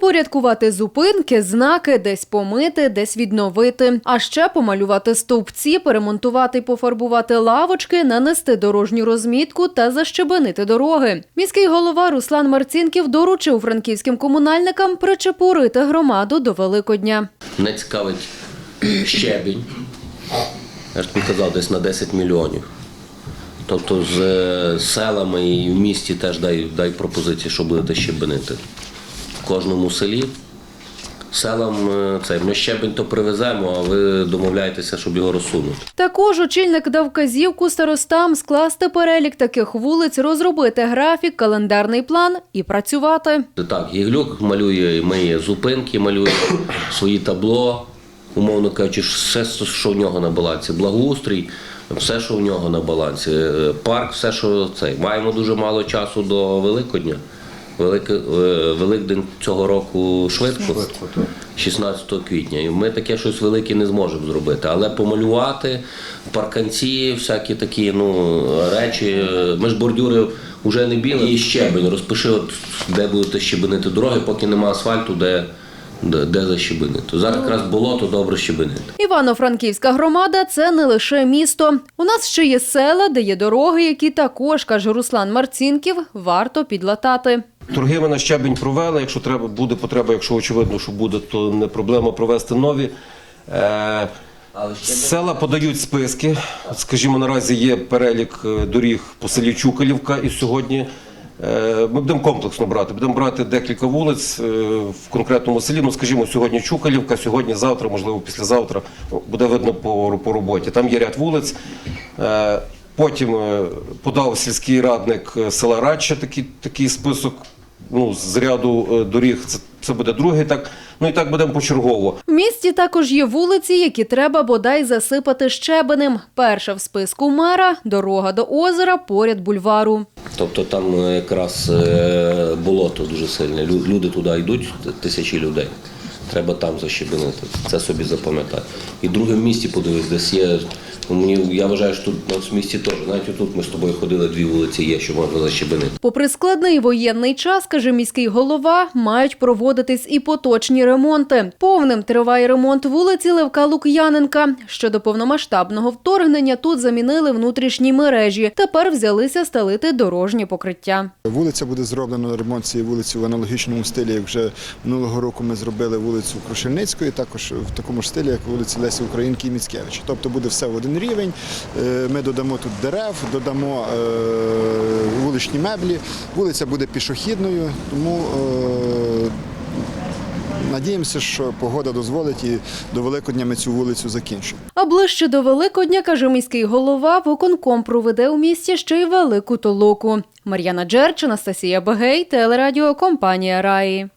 Упорядкувати зупинки, знаки, десь помити, десь відновити. А ще помалювати стовпці, перемонтувати пофарбувати лавочки, нанести дорожню розмітку та защебенити дороги. Міський голова Руслан Марцінків доручив франківським комунальникам причепурити громаду до Великодня. Мене цікавить щебінь. Я ж казав, десь на 10 мільйонів. Тобто з е, селами і в місті теж дай, дай пропозиції, що будете щебенити. Кожному селі. Селам е, це, ми щебень то привеземо, а ви домовляєтеся, щоб його розсунути. Також очільник дав вказівку старостам скласти перелік таких вулиць, розробити графік, календарний план і працювати. Так, Гіглюк малює, миє зупинки, малює свої табло, умовно кажучи, все, що в нього на балансі. Благоустрій, все, що в нього на балансі. Е, Парк, все, що цей. Маємо дуже мало часу до Великодня. Велик, е, Великдень цього року швидко, 16 квітня. І ми таке щось велике не зможемо зробити. Але помалювати парканці, всякі такі ну, речі. Ми ж бордюри вже не біли. І щебень. Розпиши, от, де будете щебенити дороги, поки нема асфальту, де, де, де защебенити. Зараз якраз болото добре щебенити. Івано-Франківська громада це не лише місто. У нас ще є села, де є дороги, які також, каже Руслан Марцінків, варто підлатати. Торги ми на щебень провели. Якщо треба буде потреба, якщо очевидно, що буде, то не проблема провести нові. Е, Села подають списки. Скажімо, наразі є перелік е, доріг по селі Чукалівка, і сьогодні ми будемо комплексно брати. Будемо брати декілька вулиць е, в конкретному селі. Ну, скажімо, сьогодні Чукалівка, сьогодні, завтра, можливо, післязавтра. Буде видно по, по роботі. Там є ряд вулиць. Е, Потім е, подав сільський радник е, села Радча такий, такий список ну, з ряду е, доріг. Це, це буде другий. Так. Ну і так будемо почергово. В місті також є вулиці, які треба бодай засипати щебенем. Перша в списку мера дорога до озера поряд бульвару. Тобто там е, якраз е, болото дуже сильне. Лю- Люди туди йдуть, тисячі людей. Треба там защебенити. Це собі запам'ятай. І друге в місті подивись, десь є. ну, Мені я вважаю, що тут у нас в місті теж. Навіть тут ми з тобою ходили, дві вулиці є, що можна защебенити. Попри складний воєнний час, каже міський голова, мають проводитись і поточні ремонти. Повним триває ремонт вулиці Левка Лук'яненка. Щодо повномасштабного вторгнення тут замінили внутрішні мережі. Тепер взялися стелити дорожнє покриття. Вулиця буде зроблено ремонт цієї вулиці в аналогічному стилі, як вже минулого року ми зробили вулицю Крушельницької, також в такому ж стилі, як вулиці Лесі Українки і Міцкевича. Тобто буде все в один рівень. Е, Ми додамо тут дерев, додамо е, вуличні меблі. Вулиця буде пішохідною, тому е, надіємося, що погода дозволить і до Великодня ми цю вулицю закінчимо. А ближче до Великодня, каже міський голова, виконком проведе у місті ще й велику толоку. Мар'яна Джерч, Анастасія Багей, телерадіо компанія Раї.